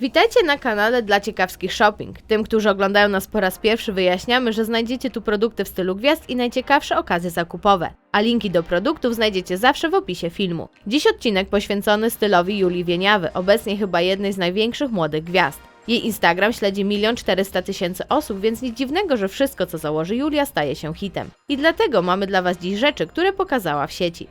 Witajcie na kanale dla ciekawskich shopping. Tym, którzy oglądają nas po raz pierwszy, wyjaśniamy, że znajdziecie tu produkty w stylu gwiazd i najciekawsze okazje zakupowe. A linki do produktów znajdziecie zawsze w opisie filmu. Dziś odcinek poświęcony stylowi Julii Wieniawy, obecnie chyba jednej z największych młodych gwiazd. Jej Instagram śledzi 1 400 tysięcy osób, więc nic dziwnego, że wszystko co założy Julia staje się hitem. I dlatego mamy dla Was dziś rzeczy, które pokazała w sieci.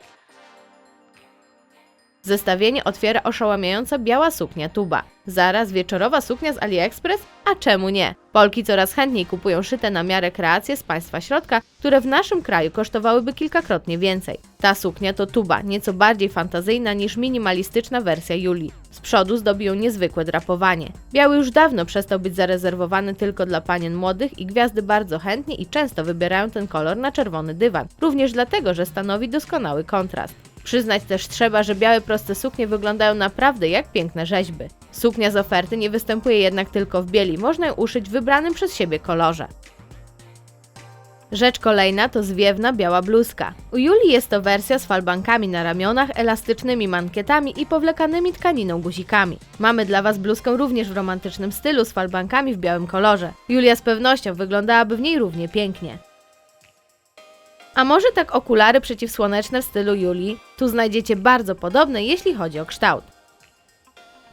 Zestawienie otwiera oszałamiająca biała suknia tuba. Zaraz wieczorowa suknia z AliExpress? A czemu nie? Polki coraz chętniej kupują szyte na miarę kreacje z państwa środka, które w naszym kraju kosztowałyby kilkakrotnie więcej. Ta suknia to tuba, nieco bardziej fantazyjna niż minimalistyczna wersja Julii. Z przodu zdobi ją niezwykłe drapowanie. Biały już dawno przestał być zarezerwowany tylko dla panien młodych i gwiazdy bardzo chętnie i często wybierają ten kolor na czerwony dywan. Również dlatego, że stanowi doskonały kontrast. Przyznać też trzeba, że białe proste suknie wyglądają naprawdę jak piękne rzeźby. Suknia z oferty nie występuje jednak tylko w bieli, można ją uszyć w wybranym przez siebie kolorze. Rzecz kolejna to zwiewna biała bluzka. U Julii jest to wersja z falbankami na ramionach, elastycznymi mankietami i powlekanymi tkaniną guzikami. Mamy dla Was bluzkę również w romantycznym stylu z falbankami w białym kolorze. Julia z pewnością wyglądałaby w niej równie pięknie. A może tak okulary przeciwsłoneczne w stylu Julii? Tu znajdziecie bardzo podobne, jeśli chodzi o kształt.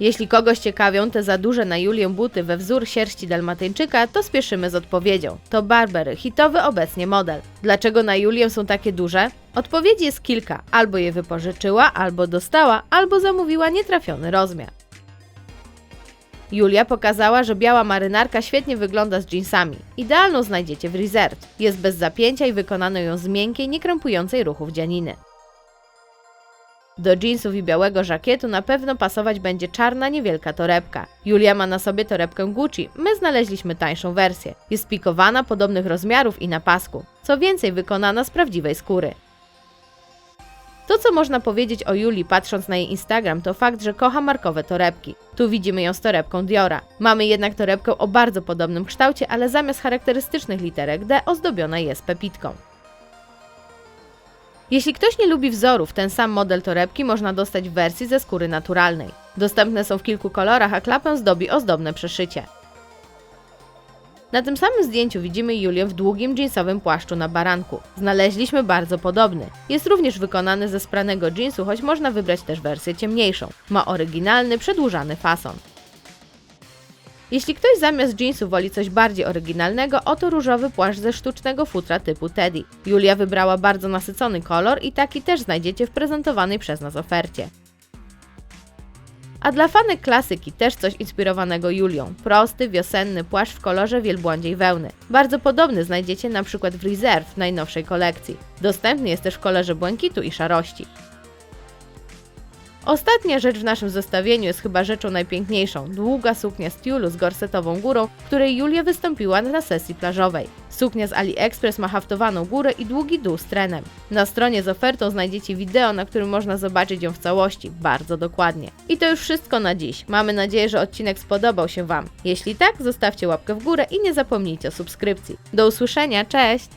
Jeśli kogoś ciekawią te za duże na Julię buty we wzór sierści dalmatyńczyka, to spieszymy z odpowiedzią. To Barbery, hitowy obecnie model. Dlaczego na Julię są takie duże? Odpowiedzi jest kilka. Albo je wypożyczyła, albo dostała, albo zamówiła nietrafiony rozmiar. Julia pokazała, że biała marynarka świetnie wygląda z jeansami. Idealną znajdziecie w Reserved. Jest bez zapięcia i wykonano ją z miękkiej, niekrępującej ruchów dzianiny. Do jeansów i białego żakietu na pewno pasować będzie czarna, niewielka torebka. Julia ma na sobie torebkę Gucci, my znaleźliśmy tańszą wersję. Jest pikowana, podobnych rozmiarów i na pasku. Co więcej, wykonana z prawdziwej skóry. To, co można powiedzieć o Julii patrząc na jej Instagram, to fakt, że kocha markowe torebki. Tu widzimy ją z torebką Diora. Mamy jednak torebkę o bardzo podobnym kształcie, ale zamiast charakterystycznych literek D ozdobiona jest pepitką. Jeśli ktoś nie lubi wzorów, ten sam model torebki można dostać w wersji ze skóry naturalnej. Dostępne są w kilku kolorach, a klapę zdobi ozdobne przeszycie. Na tym samym zdjęciu widzimy Julię w długim jeansowym płaszczu na baranku. Znaleźliśmy bardzo podobny. Jest również wykonany ze spranego jeansu, choć można wybrać też wersję ciemniejszą. Ma oryginalny, przedłużany fason. Jeśli ktoś zamiast jeansu woli coś bardziej oryginalnego, oto różowy płaszcz ze sztucznego futra typu Teddy. Julia wybrała bardzo nasycony kolor i taki też znajdziecie w prezentowanej przez nas ofercie. A dla fanek klasyki też coś inspirowanego Julią. Prosty, wiosenny płaszcz w kolorze wielbłądziej wełny. Bardzo podobny znajdziecie na przykład w Reserve w najnowszej kolekcji. Dostępny jest też w kolorze błękitu i szarości. Ostatnia rzecz w naszym zestawieniu jest chyba rzeczą najpiękniejszą. Długa suknia z tiulu z gorsetową górą, której Julia wystąpiła na sesji plażowej. Suknia z AliExpress ma haftowaną górę i długi dół z trenem. Na stronie z ofertą znajdziecie wideo, na którym można zobaczyć ją w całości, bardzo dokładnie. I to już wszystko na dziś. Mamy nadzieję, że odcinek spodobał się Wam. Jeśli tak, zostawcie łapkę w górę i nie zapomnijcie o subskrypcji. Do usłyszenia, cześć!